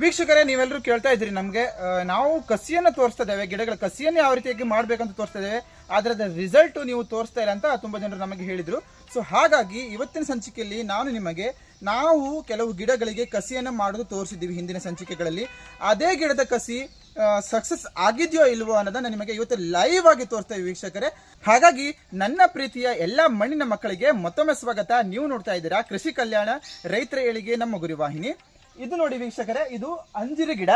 ವೀಕ್ಷಕರೇ ನೀವೆಲ್ಲರೂ ಕೇಳ್ತಾ ಇದ್ರಿ ನಮಗೆ. ನಾವು ಕಸಿಯನ್ನು ತೋರಿಸ್ತಾ ಇದ್ದೇವೆ. ಗಿಡಗಳ ಕಸಿಯನ್ನು ಯಾವ ರೀತಿಯಾಗಿ ಮಾಡಬೇಕಂತ ತೋರಿಸ್ತಾ ಇದ್ದೇವೆ. ಆದ್ರೆ ಅದರ ರಿಸಲ್ಟ್ ನೀವು ತೋರಿಸ್ತಾ ಇಲ್ಲ ಅಂತ ತುಂಬಾ ಜನರು ನಮಗೆ ಹೇಳಿದರು. ಸೊ ಹಾಗಾಗಿ ಇವತ್ತಿನ ಸಂಚಿಕೆಯಲ್ಲಿ ನಾನು ನಿಮಗೆ, ನಾವು ಕೆಲವು ಗಿಡಗಳಿಗೆ ಕಸಿಯನ್ನ ಮಾಡೋದು ತೋರಿಸಿದ್ದೀವಿ ಹಿಂದಿನ ಸಂಚಿಕೆಗಳಲ್ಲಿ. ಅದೇ ಗಿಡದ ಕಸಿ ಸಕ್ಸಸ್ ಆಗಿದೆಯೋ ಇಲ್ವೋ ಅನ್ನೋದನ್ನ ನಿಮಗೆ ಇವತ್ತು ಲೈವ್ ಆಗಿ ತೋರಿಸ್ತೇವೆ ವೀಕ್ಷಕರೇ. ಹಾಗಾಗಿ ನನ್ನ ಪ್ರೀತಿಯ ಎಲ್ಲ ಮಣ್ಣಿನ ಮಕ್ಕಳಿಗೆ ಮತ್ತೊಮ್ಮೆ ಸ್ವಾಗತ. ನೀವು ನೋಡ್ತಾ ಇದ್ದೀರಾ ಕೃಷಿ ಕಲ್ಯಾಣ ರೈತರ ಏಳಿಗೆ ನಮ್ಮ ಗುರಿವಾಹಿನಿ. ಇದು ನೋಡಿ ವೀಕ್ಷಕರೇ, ಇದು ಅಂಜಿರ ಗಿಡ.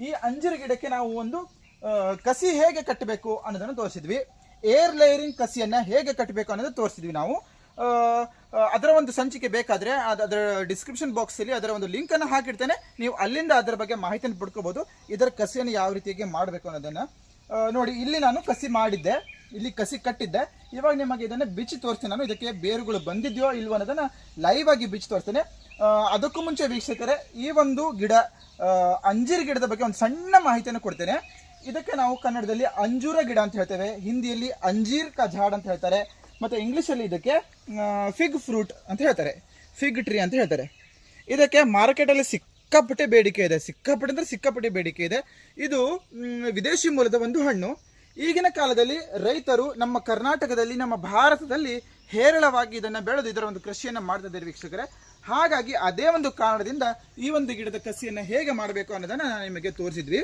ಈ ಅಂಜಿರ ಗಿಡಕ್ಕೆ ನಾವು ಒಂದು ಕಸಿ ಹೇಗೆ ಕಟ್ಟಬೇಕು ಅನ್ನೋದನ್ನು ತೋರಿಸಿದ್ವಿ. ಏರ್ ಲೇಯರಿಂಗ್ ಕಸಿಯನ್ನ ಹೇಗೆ ಕಟ್ಟಬೇಕು ಅನ್ನೋದು ತೋರಿಸಿದ್ವಿ ನಾವು. ಅದರ ಒಂದು ಸಂಚಿಕೆ ಬೇಕಾದ್ರೆ ಅದ್- ಅದರ ಡಿಸ್ಕ್ರಿಪ್ಷನ್ ಬಾಕ್ಸ್ ಅಲ್ಲಿ ಅದರ ಒಂದು ಲಿಂಕ್ ಅನ್ನು ಹಾಕಿರ್ತೇನೆ ನೀವು ಅಲ್ಲಿಂದ ಅದರ ಬಗ್ಗೆ ಮಾಹಿತಿಯನ್ನು ಪಡ್ಕೋಬೋದು. ಇದರ ಕಸಿಯನ್ನು ಯಾವ ರೀತಿಯಾಗಿ ಮಾಡಬೇಕು ಅನ್ನೋದನ್ನ. ನೋಡಿ, ಇಲ್ಲಿ ನಾನು ಕಸಿ ಮಾಡಿದ್ದೆ. ಇಲ್ಲಿ ಕಸಿ ಕಟ್ಟಿದ್ದೆ. ಇವಾಗ ನಿಮಗೆ ಇದನ್ನ ಬಿಚ್ಚಿ ತೋರಿಸ್ತೀನಿ ನಾನು. ಇದಕ್ಕೆ ಬೇರುಗಳು ಬಂದಿದೆಯೋ ಇಲ್ವೋ ಅನ್ನೋದನ್ನ ಲೈವ್ ಆಗಿ ಬಿಚ್ಚಿ ತೋರಿಸ್ತೇನೆ. ಅದಕ್ಕೂ ಮುಂಚೆ ವೀಕ್ಷಕರೇ, ಈ ಒಂದು ಗಿಡ ಅಂಜೀರ್ ಗಿಡದ ಬಗ್ಗೆ ಒಂದು ಸಣ್ಣ ಮಾಹಿತಿಯನ್ನು ಕೊಡ್ತೇನೆ. ಇದಕ್ಕೆ ನಾವು ಕನ್ನಡದಲ್ಲಿ ಅಂಜೂರ ಗಿಡ ಅಂತ ಹೇಳ್ತೇವೆ. ಹಿಂದಿಯಲ್ಲಿ ಅಂಜೀರ್ ಕಾ ಝಾಡ್ ಅಂತ ಹೇಳ್ತಾರೆ. ಮತ್ತೆ ಇಂಗ್ಲೀಷಲ್ಲಿ ಇದಕ್ಕೆ ಫಿಗ್ ಫ್ರೂಟ್ ಅಂತ ಹೇಳ್ತಾರೆ. ಫಿಗ್ ಟ್ರೀ ಅಂತ ಹೇಳ್ತಾರೆ. ಇದಕ್ಕೆ ಮಾರ್ಕೆಟಲ್ಲಿ ಸಿಕ್ಕಾಪಟ್ಟೆ ಬೇಡಿಕೆ ಇದೆ. ಸಿಕ್ಕಾಪಟ್ಟೆ ಅಂದರೆ ಸಿಕ್ಕಾಪಟ್ಟೆ ಬೇಡಿಕೆ ಇದೆ. ಇದು ವಿದೇಶಿ ಮೂಲದ ಒಂದು ಹಣ್ಣು. ಈಗಿನ ಕಾಲದಲ್ಲಿ ರೈತರು ನಮ್ಮ ಕರ್ನಾಟಕದಲ್ಲಿ, ನಮ್ಮ ಭಾರತದಲ್ಲಿ ಹೇರಳವಾಗಿ ಇದನ್ನು ಬೆಳೆದು ಇದರ ಒಂದು ಕೃಷಿಯನ್ನು ಮಾಡ್ತಾ ಇದ್ದಾರೆ ವೀಕ್ಷಕರೇ. ಹಾಗಾಗಿ ಅದೇ ಒಂದು ಕಾರಣದಿಂದ ಈ ಒಂದು ಗಿಡದ ಕಸಿಯನ್ನು ಹೇಗೆ ಮಾಡಬೇಕು ಅನ್ನೋದನ್ನು ನಾನು ನಿಮಗೆ ತೋರಿಸಿದ್ವಿ.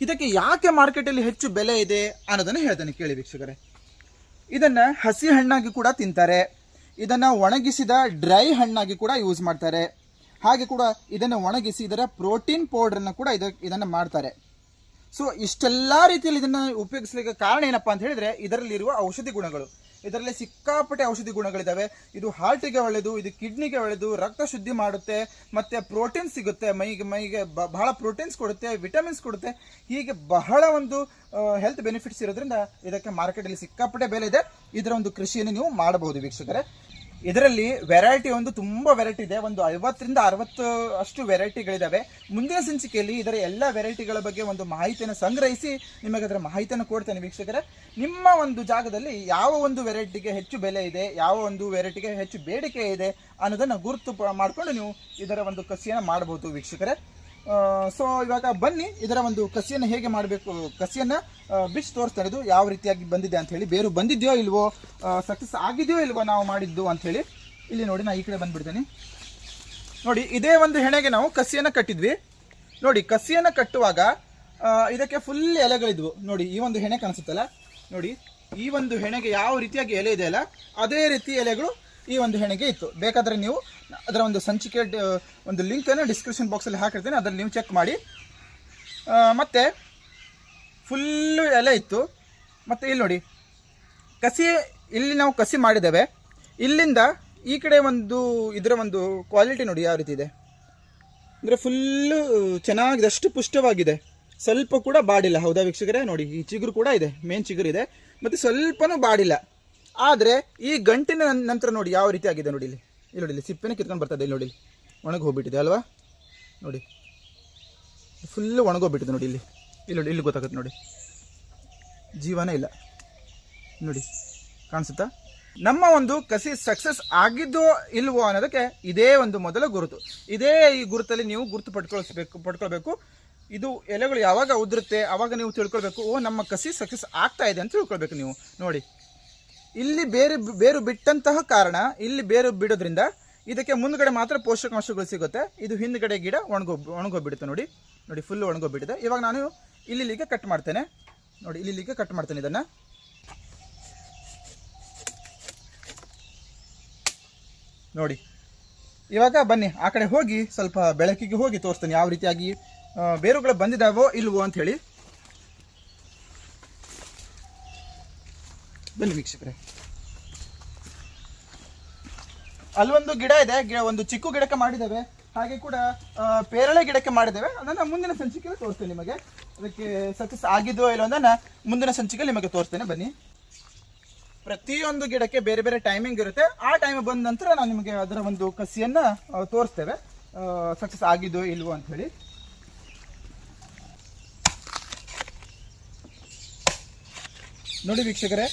ಇದಕ್ಕೆ ಯಾಕೆ ಮಾರ್ಕೆಟಲ್ಲಿ ಹೆಚ್ಚು ಬೆಲೆ ಇದೆ ಅನ್ನೋದನ್ನು ಹೇಳ್ತೇನೆ ಕೇಳಿ ವೀಕ್ಷಕರೇ. ಇದನ್ನು ಹಸಿ ಹಣ್ಣಾಗಿ ಕೂಡ ತಿಂತಾರೆ. ಇದನ್ನು ಒಣಗಿಸಿದ ಡ್ರೈ ಹಣ್ಣಾಗಿ ಕೂಡ ಯೂಸ್ ಮಾಡ್ತಾರೆ. ಹಾಗೆ ಕೂಡ ಇದನ್ನು ಒಣಗಿಸಿ ಇದರ ಪ್ರೋಟೀನ್ ಪೌಡ್ರನ್ನು ಕೂಡ ಇದ ಇದನ್ನ ಮಾಡ್ತಾರೆ. ಸೊ ಇಷ್ಟೆಲ್ಲ ರೀತಿಯಲ್ಲಿ ಇದನ್ನು ಉಪಯೋಗಿಸಲಿಕ್ಕೆ ಕಾರಣ ಏನಪ್ಪಾ ಅಂತ ಹೇಳಿದ್ರೆ, ಇದರಲ್ಲಿರುವ ಔಷಧಿ ಗುಣಗಳು. ಇದರಲ್ಲಿ ಸಿಕ್ಕಾಪಟ್ಟೆ ಔಷಧಿ ಗುಣಗಳಿದಾವೆ. ಇದು ಹಾರ್ಟಿಗೆ ಒಳ್ಳೆಯದು ಇದು ಕಿಡ್ನಿಗೆ ಒಳ್ಳೆಯದು ರಕ್ತ ಶುದ್ಧಿ ಮಾಡುತ್ತೆ, ಮತ್ತು ಪ್ರೋಟೀನ್ ಸಿಗುತ್ತೆ. ಮೈಗೆ ಮೈಗೆ ಬಹಳ ಪ್ರೋಟೀನ್ಸ್ ಕೊಡುತ್ತೆ ವಿಟಮಿನ್ಸ್ ಕೊಡುತ್ತೆ. ಹೀಗೆ ಬಹಳ ಒಂದು ಹೆಲ್ತ್ ಬೆನಿಫಿಟ್ಸ್ ಇರೋದ್ರಿಂದ ಇದಕ್ಕೆ ಮಾರ್ಕೆಟಲ್ಲಿ ಸಿಕ್ಕಾಪಟ್ಟೆ ಬೆಲೆ ಇದೆ. ಇದರ ಒಂದು ಕೃಷಿಯನ್ನು ನೀವು ಮಾಡಬಹುದು ವೀಕ್ಷಕರೇ. ಇದರಲ್ಲಿ ವೆರೈಟಿ ಒಂದು ತುಂಬ ವೆರೈಟಿ ಇದೆ. ಒಂದು ಐವತ್ತರಿಂದ ಅರವತ್ತು ಅಷ್ಟು ವೆರೈಟಿಗಳಿದ್ದಾವೆ ಮುಂದಿನ ಸಂಚಿಕೆಯಲ್ಲಿ ಇದರ ಎಲ್ಲ ವೆರೈಟಿಗಳ ಬಗ್ಗೆ ಒಂದು ಮಾಹಿತಿಯನ್ನು ಸಂಗ್ರಹಿಸಿ ನಿಮಗೆ ಅದರ ಮಾಹಿತಿಯನ್ನು ಕೊಡ್ತೇನೆ ವೀಕ್ಷಕರ. ನಿಮ್ಮ ಒಂದು ಜಾಗದಲ್ಲಿ ಯಾವ ಒಂದು ವೆರೈಟಿಗೆ ಹೆಚ್ಚು ಬೆಲೆ ಇದೆ, ಯಾವ ಒಂದು ವೆರೈಟಿಗೆ ಹೆಚ್ಚು ಬೇಡಿಕೆ ಇದೆ ಅನ್ನೋದನ್ನು ಗುರುತು ಮಾಡಿಕೊಂಡು ನೀವು ಇದರ ಒಂದು ಕಸಿಯನ್ನು ಮಾಡಬಹುದು ವೀಕ್ಷಕರೇ. ಸೊ ಇವಾಗ ಬನ್ನಿ, ಇದರ ಒಂದು ಕಸಿಯನ್ನು ಹೇಗೆ ಮಾಡಬೇಕು, ಕಸಿಯನ್ನ ಬಿಚ್ ಬಿಚ್ಚಿ ತೋರಿಸ್ತಾ ಇರೋದು ಯಾವ ರೀತಿಯಾಗಿ ಬಂದಿದೆ ಅಂತ ಹೇಳಿ. ಬೇರು ಬಂದಿದೆಯೋ ಇಲ್ವೋ ಸಕ್ಸಸ್ ಆಗಿದೆಯೋ ಇಲ್ವೋ ನಾವು ಮಾಡಿದ್ದು ಅಂತ ಹೇಳಿ ಇಲ್ಲಿ ನೋಡಿ, ನಾ ಈ ಕಡೆ ಬಂದ್ಬಿಡ್ತೇನೆ. ನೋಡಿ, ಇದೇ ಒಂದು ಹೆಣೆಗೆ ನಾವು ಕಸಿಯನ್ನ ಕಟ್ಟಿದ್ವಿ. ನೋಡಿ, ಕಸಿಯನ್ನ ಕಟ್ಟುವಾಗ ಇದಕ್ಕೆ ಫುಲ್ ಎಲೆಗಳಿದ್ವು. ನೋಡಿ, ಈ ಒಂದು ಹೆಣೆ ಕಾಣಿಸುತ್ತಲ್ಲ? ನೋಡಿ, ಈ ಒಂದು ಹೆಣೆಗೆ ಯಾವ ರೀತಿಯಾಗಿ ಎಲೆ ಇದೆ ಅಲ್ಲ? ಅದೇ ರೀತಿ ಎಲೆಗಳು ಈ ಒಂದು ಹೆಣಿಗೆ ಇತ್ತು. ಬೇಕಾದರೆ ನೀವು ಅದರ ಒಂದು ಸಂಚಿಕೆ ಒಂದು ಲಿಂಕನ್ನು ಡಿಸ್ಕ್ರಿಪ್ಷನ್ ಬಾಕ್ಸಲ್ಲಿ ಹಾಕಿರ್ತೀನಿ. ಅದರಲ್ಲಿ ನೀವು ಚೆಕ್ ಮಾಡಿ. ಮತ್ತೆ ಫುಲ್ಲು ಎಲೆ ಇತ್ತು. ಮತ್ತು ಇಲ್ಲಿ ನೋಡಿ. ಕಸಿ, ಇಲ್ಲಿ ನಾವು ಕಸಿ ಮಾಡಿದ್ದೇವೆ. ಇಲ್ಲಿಂದ ಈ ಕಡೆ ಒಂದು, ಇದರ ಒಂದು ಕ್ವಾಲಿಟಿ ನೋಡಿ ಯಾವ ರೀತಿ ಇದೆ. ಅಂದರೆ ಫುಲ್ಲು ಚೆನ್ನಾಗಿದೆ ಅಷ್ಟು ಪುಷ್ಟವಾಗಿದೆ. ಸ್ವಲ್ಪ ಕೂಡ ಬಾಡಿಲ್ಲ. ಹೌದಾ ವೀಕ್ಷಕರೇ? ನೋಡಿ, ಈ ಚಿಗುರು ಕೂಡ ಇದೆ. ಮೇನ್ ಚಿಗುರು ಇದೆ. ಮತ್ತು ಸ್ವಲ್ಪನೂ ಬಾಡಿಲ್ಲ. ಆದರೆ ಈ ಗಂಟಿನ ನಂತರ ನೋಡಿ ಯಾವ ರೀತಿ ಆಗಿದೆ ನೋಡಿ ಇಲ್ಲಿ. ಇಲ್ಲಿ ನೋಡಿ, ಇಲ್ಲಿ ಸಿಪ್ಪೆನೇ ಕಿತ್ಕೊಂಡು ಬರ್ತದೆ ಇಲ್ಲಿ ನೋಡಿ. ಒಣಗಿ ಹೋಗ್ಬಿಟ್ಟಿದೆ ಅಲ್ವಾ? ನೋಡಿ. ಫುಲ್ಲು ಒಣಗೋಗ್ಬಿಟ್ಟಿದೆ ನೋಡಿ ಇಲ್ಲಿ. ಇಲ್ಲಿ ನೋಡಿ, ಇಲ್ಲಿ ಗೊತ್ತಾಗುತ್ತೆ ನೋಡಿ. ಜೀವನ ಇಲ್ಲ. ನೋಡಿ, ಕಾಣಿಸುತ್ತಾ? ನಮ್ಮ ಒಂದು ಕಸಿ ಸಕ್ಸಸ್ ಆಗಿದ್ದೋ ಇಲ್ವೋ ಅನ್ನೋದಕ್ಕೆ ಇದೇ ಒಂದು ಮೊದಲ ಗುರುತು. ಇದೇ ಈ ಗುರುತಲ್ಲಿ ನೀವು ಗುರುತು ಪಡ್ಕೊಳ್ಸ್ಬೇಕು, ಪಡ್ಕೊಳ್ಬೇಕು. ಇದು ಎಲೆಗಳು ಯಾವಾಗ ಉದುರುತ್ತೆ ಆವಾಗ ನೀವು ತಿಳ್ಕೊಳ್ಬೇಕು. ಓ, ನಮ್ಮ ಕಸಿ ಸಕ್ಸಸ್ ಆಗ್ತಾ ಇದೆ ಅಂತ ತಿಳ್ಕೊಳ್ಬೇಕು ನೀವು. ನೋಡಿ. ಇಲ್ಲಿ ಬೇರು ಬೇರು ಬಿಟ್ಟಂತಹ ಕಾರಣ ಇಲ್ಲಿ ಬೇರು ಬಿಡೋದ್ರಿಂದ ಇದಕ್ಕೆ ಮುಂದ್ಗಡೆ ಮಾತ್ರ ಪೋಷಕಾಂಶಗಳು ಸಿಗುತ್ತೆ. ಇದು ಹಿಂದ್ಗಡೆ ಗಿಡ ಒಣಗೋ ಒಣಗೋಗ್ಬಿಡುತ್ತೆ ನೋಡಿ. ನೋಡಿ ಫುಲ್ ಒಣಗೋಗ್ಬಿಟ್ಟಿದೆ. ಇವಾಗ ನಾನು ಇಲ್ಲಿಗೆ ಕಟ್ ಮಾಡ್ತೇನೆ. ನೋಡಿ ಇಲ್ಲಿಗೆ ಕಟ್ ಮಾಡ್ತೇನೆ ಇದನ್ನು. ನೋಡಿ, ಇವಾಗ ಬನ್ನಿ. ಆ ಕಡೆ ಹೋಗಿ ಸ್ವಲ್ಪ ಬೆಳಕಿಗೆ ಹೋಗಿ ತೋರಿಸ್ತೇನೆ. ಯಾವ ರೀತಿಯಾಗಿ ಬೇರುಗಳು ಬಂದಿದ್ದಾವೋ ಇಲ್ವೋ ಅಂತ ಹೇಳಿ. ಬನ್ನಿ ವೀಕ್ಷಕರೇ. ಅಲ್ಲೊಂದು ಗಿಡ ಇದೆ ಒಂದು ಚಿಕ್ಕು ಗಿಡಕ್ಕೆ ಮಾಡಿದ್ದೇವೆ. ಹಾಗೆ ಕೂಡ ಪೇರಳೆ ಗಿಡಕ್ಕೆ ಮಾಡಿದ್ದೇವೆ. ಅದನ್ನ ಮುಂದಿನ ಸಂಚಿಕೆಯಲ್ಲಿ ತೋರಿಸ್ತೇನೆ ನಿಮಗೆ. ಅದಕ್ಕೆ ಸಕ್ಸಸ್ ಆಗಿದೋ ಇಲ್ಲೋ ಅದನ್ನು ಮುಂದಿನ ಸಂಚಿಕೆಯಲ್ಲಿ ನಿಮಗೆ ತೋರಿಸ್ತೇನೆ. ಬನ್ನಿ. ಪ್ರತಿಯೊಂದು ಗಿಡಕ್ಕೆ ಬೇರೆ ಬೇರೆ ಟೈಮಿಂಗ್ ಇರುತ್ತೆ. ಆ ಟೈಮ್ ಬಂದ ನಂತರ ನಾವು ನಿಮಗೆ ಅದರ ಒಂದು ಕಸಿಯನ್ನ ತೋರಿಸ್ತೇವೆ. ಸಕ್ಸಸ್ ಆಗಿದೋ ಇಲ್ವೋ ಅಂತ ಹೇಳಿ. ನೋಡಿ ವೀಕ್ಷಕರೇ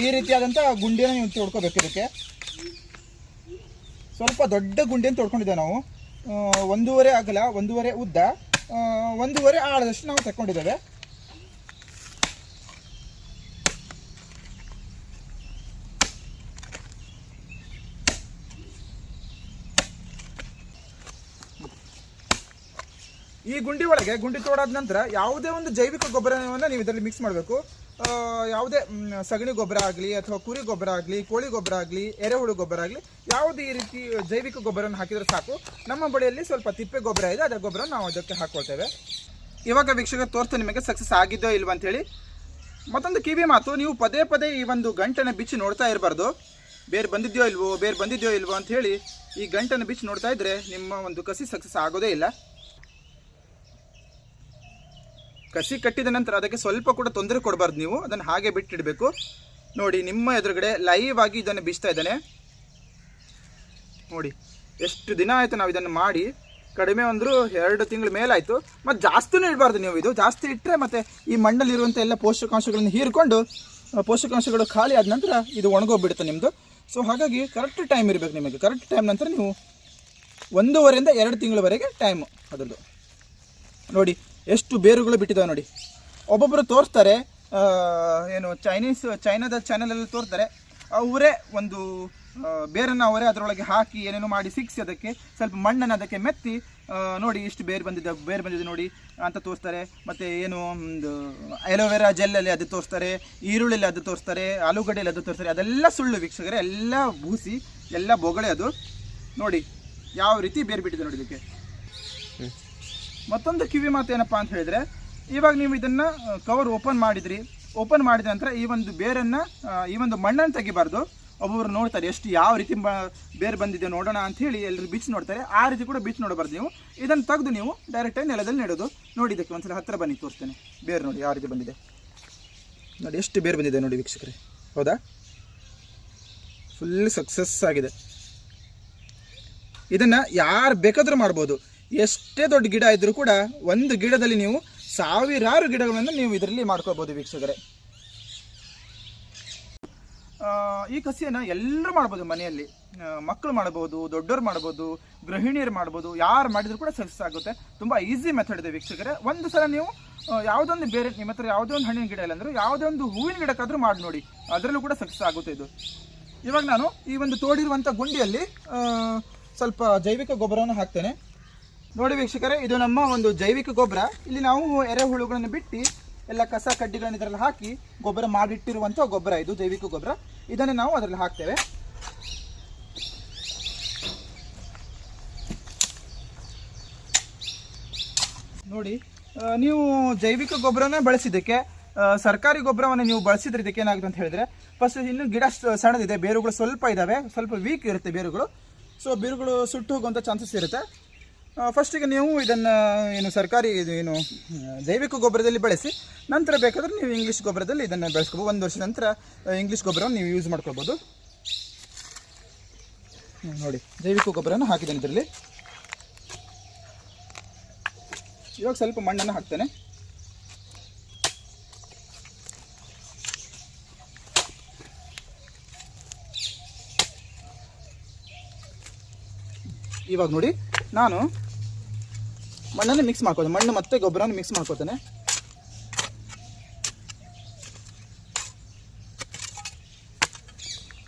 ಈ ರೀತಿಯಾದಂಥ ಗುಂಡಿನ ನೀವು ತೊಡ್ಕೋಬೇಕು ಇದಕ್ಕೆ. ಸ್ವಲ್ಪ ದೊಡ್ಡ ಗುಂಡಿಯನ್ನು ತೊಡ್ಕೊಂಡಿದ್ದೇವೆ ನಾವು. ಒಂದೂವರೆ ಅಗಲ, ಒಂದೂವರೆ ಉದ್ದ ಒಂದೂವರೆ ಆಳದಷ್ಟು ನಾವು ತಗೊಂಡಿದ್ದೇವೆ ಈ ಗುಂಡಿ ಒಳಗೆ ಗುಂಡಿ ತೋಡಾದ ನಂತರ ಯಾವುದೇ ಒಂದು ಜೈವಿಕ ಗೊಬ್ಬರವನ್ನು ನೀವು ಇದರಲ್ಲಿ ಮಿಕ್ಸ್ ಮಾಡಬೇಕು. ಯಾವುದೇ ಸಗಣಿ ಗೊಬ್ಬರ ಆಗಲಿ ಅಥವಾ ಕುರಿ ಗೊಬ್ಬರ ಆಗಲಿ, ಕೋಳಿ ಗೊಬ್ಬರ ಆಗಲಿ, ಎರೆಹುಳು ಗೊಬ್ಬರ ಆಗಲಿ, ಯಾವುದೇ ಈ ರೀತಿ ಜೈವಿಕ ಗೊಬ್ಬರವನ್ನು ಹಾಕಿದರೆ ಸಾಕು. ನಮ್ಮ ಬಳಿಯಲ್ಲಿ ಸ್ವಲ್ಪ ತಿಪ್ಪೆ ಗೊಬ್ಬರ ಇದೆ, ಅದರ ಗೊಬ್ಬರ ನಾವು ಅದಕ್ಕೆ ಹಾಕ್ಕೊಳ್ತೇವೆ ಇವಾಗ ವೀಕ್ಷಕ ತೋರ್ತು ನಿಮಗೆ ಸಕ್ಸಸ್ ಆಗಿದ್ದೋ ಇಲ್ವ ಅಂತೇಳಿ. ಮತ್ತೊಂದು ಕಿವಿ ಮಾತು, ನೀವು ಪದೇ ಪದೇ ಈ ಒಂದು ಗಂಟನ್ನು ಬಿಚ್ಚಿ ನೋಡ್ತಾ ಇರಬಾರ್ದು. ಬೇರೆ ಬಂದಿದ್ಯೋ ಇಲ್ವೋ, ಬೇರೆ ಬಂದಿದ್ಯೋ ಇಲ್ವೋ ಅಂತ ಹೇಳಿ ಈ ಗಂಟನ್ನು ಬಿಚ್ಚಿ ನೋಡ್ತಾ ಇದ್ರೆ ನಿಮ್ಮ ಒಂದು ಕಸಿ ಸಕ್ಸಸ್ ಆಗೋದೇ ಇಲ್ಲ. ಕಸಿ ಕಟ್ಟಿದ ನಂತರ ಅದಕ್ಕೆ ಸ್ವಲ್ಪ ಕೂಡ ತೊಂದರೆ ಕೊಡಬಾರ್ದು ನೀವು. ಅದನ್ನು ಹಾಗೆ ಬಿಟ್ಟಿಡಬೇಕು. ನೋಡಿ, ನಿಮ್ಮ ಎದುರುಗಡೆ ಲೈವ್ ಆಗಿ ಇದನ್ನು ಬೀಸ್ತಾ ಇದ್ದಾನೆ. ನೋಡಿ, ಎಷ್ಟು ದಿನ ಆಯಿತು ನಾವು ಇದನ್ನು ಮಾಡಿ. ಕಡಿಮೆ ಅಂದರೂ ಎರಡು ತಿಂಗಳು ಮೇಲಾಯಿತು. ಮತ್ತು ಜಾಸ್ತಿನೂ ಇಡಬಾರ್ದು ನೀವು ಇದು. ಜಾಸ್ತಿ ಇಟ್ಟರೆ ಮತ್ತು ಈ ಮಣ್ಣಲ್ಲಿರುವಂಥ ಎಲ್ಲ ಪೋಷಕಾಂಶಗಳನ್ನು ಹೀರಿಕೊಂಡು ಪೋಷಕಾಂಶಗಳು ಖಾಲಿ ಆದ ನಂತರ ಇದು ಒಣಗೋಗ್ಬಿಡುತ್ತೆ ನಿಮ್ಮದು ಸೊ ಹಾಗಾಗಿ ಕರೆಕ್ಟ್ ಟೈಮ್ ಇರಬೇಕು ನಿಮಗೆ. ಕರೆಕ್ಟ್ ಟೈಮ್ ನಂತರ ನೀವು ಒಂದೂವರೆಯಿಂದ ಎರಡು ತಿಂಗಳವರೆಗೆ ಟೈಮು ಅದರದ್ದು. ನೋಡಿ ಎಷ್ಟು ಬೇರುಗಳು ಬಿಟ್ಟಿದ್ದಾವೆ ನೋಡಿ. ಒಬ್ಬೊಬ್ಬರು ತೋರಿಸ್ತಾರೆ ಏನು ಚೈನೀಸ್ ಚೈನಾದ ಚಾನಲಲ್ಲಿ ತೋರ್ತಾರೆ ಅವರೇ ಒಂದು ಬೇರನ್ನು ಅವರೇ ಅದರೊಳಗೆ ಹಾಕಿ ಏನೇನು ಮಾಡಿ ಸಿಕ್ಸಿ ಅದಕ್ಕೆ ಸ್ವಲ್ಪ ಮಣ್ಣನ್ನು ಅದಕ್ಕೆ ಮೆತ್ತಿ ನೋಡಿ ಇಷ್ಟು ಬೇರು ಬಂದಿದೆ ಬೇರು ಬಂದಿದೆ ನೋಡಿ ಅಂತ ತೋರಿಸ್ತಾರೆ. ಮತ್ತು ಏನು, ಒಂದು ಅಲೋವೆರಾ ಜೆಲ್ಲಲ್ಲಿ ಅದು ತೋರಿಸ್ತಾರೆ ಈರುಳ್ಳಿಯಲ್ಲಿ ಅದು ತೋರಿಸ್ತಾರೆ ಆಲೂಗಡ್ಡೆಯಲ್ಲಿ ಅದು ತೋರಿಸ್ತಾರೆ, ಅದೆಲ್ಲ ಸುಳ್ಳು ವೀಕ್ಷಕರೇ, ಎಲ್ಲ ಬೂಸಿ, ಎಲ್ಲ ಬೊಗಳೆ ಅದು ನೋಡಿ, ಯಾವ ರೀತಿ ಬೇರು ಬಿಟ್ಟಿದೆ ನೋಡಿ ಇದಕ್ಕೆ. ಮತ್ತೊಂದು ಕಿವಿ ಮಾತು ಏನಪ್ಪಾ ಅಂತ ಹೇಳಿದ್ರೆ, ಇವಾಗ ನೀವು ಇದನ್ನ ಕವರ್ ಓಪನ್ ಮಾಡಿದ್ರಿ. ಓಪನ್ ಮಾಡಿದ ನಂತರ ಈ ಒಂದು ಬೇರನ್ನ ಈ ಒಂದು ಮಣ್ಣನ್ನು ತೆಗಿಬಾರ್ದು. ಒಬ್ಬೊಬ್ರು ನೋಡ್ತಾರೆ, ಎಷ್ಟು ಯಾವ ರೀತಿ ಬೇರೆ ಬಂದಿದೆ ನೋಡೋಣ ಅಂತ ಹೇಳಿ ಎಲ್ಲರೂ ಬಿಚ್ಚಿ ನೋಡ್ತಾರೆ. ಆ ರೀತಿ ಕೂಡ ಬಿಚ್ಚಿ ನೋಡಬಾರ್ದು ನೀವು. ಇದನ್ನು ತೆಗೆದು ನೀವು ಡೈರೆಕ್ಟಾಗಿ ನೆಲದಲ್ಲಿ ನೆಡೋದು. ನೋಡಿ ಇದಕ್ಕೆ ಒಂದ್ಸಲ ಹತ್ತಿರ ಬನ್ನಿ, ತೋರಿಸ್ತೇನೆ. ಬೇರು ನೋಡಿ ಯಾವ ರೀತಿ ಬಂದಿದೆ. ನೋಡಿ ಎಷ್ಟು ಬೇರು ಬಂದಿದೆ ನೋಡಿ ವೀಕ್ಷಕರೇ. ಹೌದಾ? ಫುಲ್ ಸಕ್ಸಸ್ ಆಗಿದೆ. ಇದನ್ನು ಯಾರು ಬೇಕಾದರೂ ಮಾಡ್ಬೋದು. ಎಷ್ಟೇ ದೊಡ್ಡ ಗಿಡ ಇದ್ದರೂ ಕೂಡ ಒಂದು ಗಿಡದಲ್ಲಿ ನೀವು ಸಾವಿರಾರು ಗಿಡಗಳನ್ನು ನೀವು ಇದರಲ್ಲಿ ಮಾಡ್ಕೋಬಹುದು ವೀಕ್ಷಕರೇ. ಈ ಕಸಿಯನ್ನು ಎಲ್ಲರೂ ಮಾಡ್ಬೋದು ಮನೆಯಲ್ಲಿ. ಮಕ್ಕಳು ಮಾಡ್ಬೋದು, ದೊಡ್ಡವ್ರು ಮಾಡ್ಬೋದು, ಗೃಹಿಣಿಯರು ಮಾಡ್ಬೋದು, ಯಾರು ಮಾಡಿದ್ರು ಕೂಡ ಸಕ್ಸಸ್ ಆಗುತ್ತೆ. ತುಂಬ ಈಸಿ ಮೆಥಡ್ ಇದೆ ವೀಕ್ಷಕರೇ. ಒಂದು ಸಲ ನೀವು ಯಾವುದೊಂದು ಬೇರೆ, ನಿಮ್ಮ ಹತ್ರ ಯಾವುದೇ ಒಂದು ಹಣ್ಣಿನ ಗಿಡ ಇಲ್ಲ ಅಂದ್ರೆ ಯಾವುದೇ ಒಂದು ಹೂವಿನ ಗಿಡಕ್ಕಾದರೂ ಮಾಡಿ ನೋಡಿ. ಅದರಲ್ಲೂ ಕೂಡ ಸಕ್ಸಸ್ ಆಗುತ್ತೆ ಇದು. ಇವಾಗ ನಾನು ಈ ಒಂದು ತೋಡಿರುವಂಥ ಗುಂಡಿಯಲ್ಲಿ ಸ್ವಲ್ಪ ಜೈವಿಕ ಗೊಬ್ಬರವನ್ನು ಹಾಕ್ತೇನೆ. ನೋಡಿ ವೀಕ್ಷಕರೇ, ಇದು ನಮ್ಮ ಒಂದು ಜೈವಿಕ ಗೊಬ್ಬರ. ಇಲ್ಲಿ ನಾವು ಎರೆಹುಳುಗಳನ್ನು ಬಿಟ್ಟು ಎಲ್ಲ ಕಸ ಕಡ್ಡಿಗಳನ್ನು ಇದರಲ್ಲಿ ಹಾಕಿ ಗೊಬ್ಬರ ಮಾಡಿಟ್ಟಿರುವಂಥ ಗೊಬ್ಬರ ಇದು, ಜೈವಿಕ ಗೊಬ್ಬರ. ಇದನ್ನು ನಾವು ಅದರಲ್ಲಿ ಹಾಕ್ತೇವೆ. ನೋಡಿ ನೀವು ಜೈವಿಕ ಗೊಬ್ಬರನೇ ಬಳಸಿದ್ದಕ್ಕೆ ಸರ್ಕಾರಿ ಗೊಬ್ಬರವನ್ನು ನೀವು ಬಳಸಿದ್ರೆ ಇದಕ್ಕೆ ಏನಾಗುತ್ತೆ ಅಂತ ಹೇಳಿದ್ರೆ ಫಸ್ಟ್ ಇನ್ನು ಗಿಡ ಸಣ್ಣದಿದೆ, ಬೇರುಗಳು ಸ್ವಲ್ಪ ಇದ್ದಾವೆ ಸ್ವಲ್ಪ ವೀಕ್ ಇರುತ್ತೆ ಬೇರುಗಳು. ಸೊ ಬೇರುಗಳು ಸುಟ್ಟು ಹೋಗುವಂಥ ಚಾನ್ಸಸ್ ಇರುತ್ತೆ. ಫಸ್ಟಿಗೆ ನೀವು ಇದನ್ನು, ಏನು ಸರ್ಕಾರಿ ಇದು ಏನು, ಜೈವಿಕ ಗೊಬ್ಬರದಲ್ಲಿ ಬಳಸಿ, ನಂತರ ಬೇಕಾದರೆ ನೀವು ಇಂಗ್ಲೀಷ್ ಗೊಬ್ಬರದಲ್ಲಿ ಇದನ್ನು ಬೆಳೆಸ್ಕೋಬೋದು. ಒಂದು ವರ್ಷದ ನಂತರ ಇಂಗ್ಲೀಷ್ ಗೊಬ್ಬರವನ್ನು ನೀವು ಯೂಸ್ ಮಾಡ್ಕೋಬೋದು ನೋಡಿ, ಜೈವಿಕ ಗೊಬ್ಬರನ ಹಾಕಿದ್ದೇನೆ ಇದರಲ್ಲಿ. ಇವಾಗ ಸ್ವಲ್ಪ ಮಣ್ಣನ್ನು ಹಾಕ್ತೇನೆ. ಇವಾಗ ನೋಡಿ, ನಾನು ಮಣ್ಣನ್ನು ಮಿಕ್ಸ್ ಮಾಡ್ಕೋದು ಮಣ್ಣು ಮತ್ತು ಗೊಬ್ಬರನ ಮಿಕ್ಸ್ ಮಾಡ್ಕೋತೇನೆ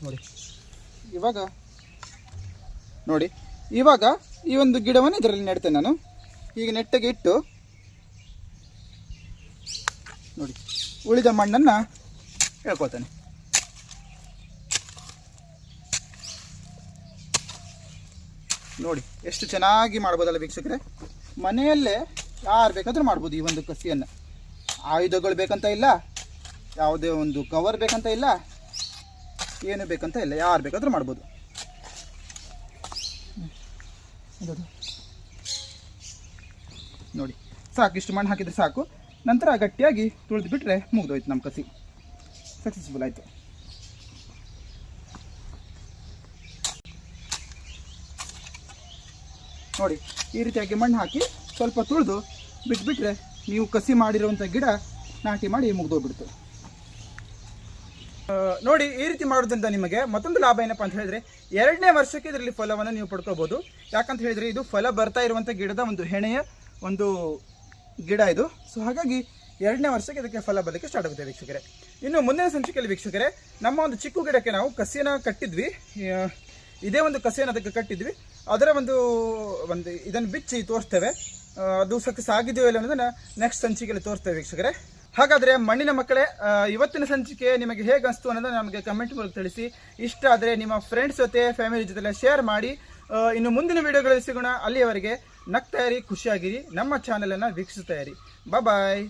ನೋಡಿ. ಇವಾಗ ನೋಡಿ. ಇವಾಗ ಈ ಒಂದು ಗಿಡವನ್ನು ಇದರಲ್ಲಿ ನೆಡ್ತೇನೆ ನಾನು. ಈಗ ನೆಟ್ಟಗೆ ಇಟ್ಟು, ನೋಡಿ, ಉಳಿದ ಮಣ್ಣನ್ನು ಹೇಳ್ಕೊಳ್ತೇನೆ. ನೋಡಿ, ಎಷ್ಟು ಚೆನ್ನಾಗಿ ಮಾಡ್ಬೋದಲ್ಲ ವೀಕ್ಷಕರೇ. ಮನೆಯಲ್ಲೇ ಯಾರು ಬೇಕಾದರೂ ಮಾಡ್ಬೋದು ಈ ಒಂದು ಕಸಿಯನ್ನು. ಆಯುಧಗಳು ಬೇಕಂತ ಇಲ್ಲ, ಯಾವುದೇ ಒಂದು ಕವರ್ ಬೇಕಂತ ಇಲ್ಲ, ಏನು ಬೇಕಂತ ಇಲ್ಲ, ಯಾರು ಬೇಕಾದರೂ ಮಾಡ್ಬೋದು. ನೋಡಿ, ಸಾಕು, ಇಷ್ಟು ಮಣ್ಣು ಹಾಕಿದರೆ ಸಾಕು. ನಂತರ ಗಟ್ಟಿಯಾಗಿ ತುಳಿದು ಬಿಟ್ಟರೆ ಮುಗಿದೋಯ್ತು ನಮ್ಮ ಕಸಿ. ಸಕ್ಸಸ್ಫುಲ್ ಆಯಿತು. ನೋಡಿ, ಈ ರೀತಿಯಾಗಿ ಮಣ್ಣು ಹಾಕಿ ಸ್ವಲ್ಪ ತುಳಿದು ಬಿಟ್ಬಿಟ್ರೆ ನೀವು ಕಸಿ ಮಾಡಿರುವಂಥ ಗಿಡ ನಾಟಿ ಮಾಡಿ ಮುಗಿದೋಗ್ಬಿಡ್ತು ನೋಡಿ, ಈ ರೀತಿ ಮಾಡೋದ್ರಿಂದ ನಿಮಗೆ ಮತ್ತೊಂದು ಲಾಭ ಏನಪ್ಪ ಅಂತ ಹೇಳಿದ್ರೆ ಎರಡನೇ ವರ್ಷಕ್ಕೆ ಇದರಲ್ಲಿ ಫಲವನ್ನು ನೀವು ಪಡ್ಕೋಬಹುದು ಯಾಕಂತ ಹೇಳಿದ್ರೆ ಇದು ಫಲ ಬರ್ತಾ ಇರುವಂಥ ಗಿಡದ ಒಂದು ಹೆಣೆಯ ಒಂದು ಗಿಡ ಇದು. ಸೊ ಹಾಗಾಗಿ ಎರಡನೇ ವರ್ಷಕ್ಕೆ ಇದಕ್ಕೆ ಫಲ ಬರಲಿಕ್ಕೆ ಸ್ಟಾರ್ಟ್ ಆಗುತ್ತೆ ವೀಕ್ಷಕರೇ. ಇನ್ನು ಮುಂದಿನ ಸಂಚಿಕೆಯಲ್ಲಿ ವೀಕ್ಷಕರೇ, ನಮ್ಮ ಒಂದು ಚಿಕ್ಕ ಗಿಡಕ್ಕೆ ನಾವು ಕಸಿಯನ್ನು ಕಟ್ಟಿದ್ವಿ. ಇದೇ ಒಂದು ಕಸಿಯನ್ನು ಅದಕ್ಕೆ ಕಟ್ಟಿದ್ವಿ. ಅದರ ಒಂದು ಒಂದು ಇದನ್ನು ಬಿಚ್ಚಿ ತೋರಿಸ್ತೇವೆ. ಅದು ಸಕ್ಸಸ್ ಆಗಿದೆಯೋ ಇಲ್ಲ ಅನ್ನೋದನ್ನು ನೆಕ್ಸ್ಟ್ ಸಂಚಿಕೆಯಲ್ಲಿ ತೋರಿಸ್ತೇವೆ ವೀಕ್ಷಕರೇ. ಹಾಗಾದ್ರೆ ಮಣ್ಣಿನ ಮಕ್ಕಳೇ ಇವತ್ತಿನ ಸಂಚಿಕೆ ನಿಮಗೆ ಹೇಗೆ ಅನಿಸ್ತು ಅನ್ನೋದನ್ನ ನಮಗೆ ಕಮೆಂಟ್ ಮೂಲಕ ತಿಳಿಸಿ. ಇಷ್ಟ ಆದರೆ ನಿಮ್ಮ ಫ್ರೆಂಡ್ಸ್ ಜೊತೆ ಫ್ಯಾಮಿಲಿ ಜೊತೆ ಶೇರ್ ಮಾಡಿ. ಇನ್ನು ಮುಂದಿನ ವಿಡಿಯೋಗಳಲ್ಲಿ ಸಿಗೋಣ. ಅಲ್ಲಿಯವರೆಗೆ ನಗ್ತಾ ಇರಿ, ಖುಷಿಯಾಗಿರಿ. ನಮ್ಮ ಚಾನಲನ್ನು ವೀಕ್ಷಿಸ್ತಾ ಇರಿ. ಬಾಯ್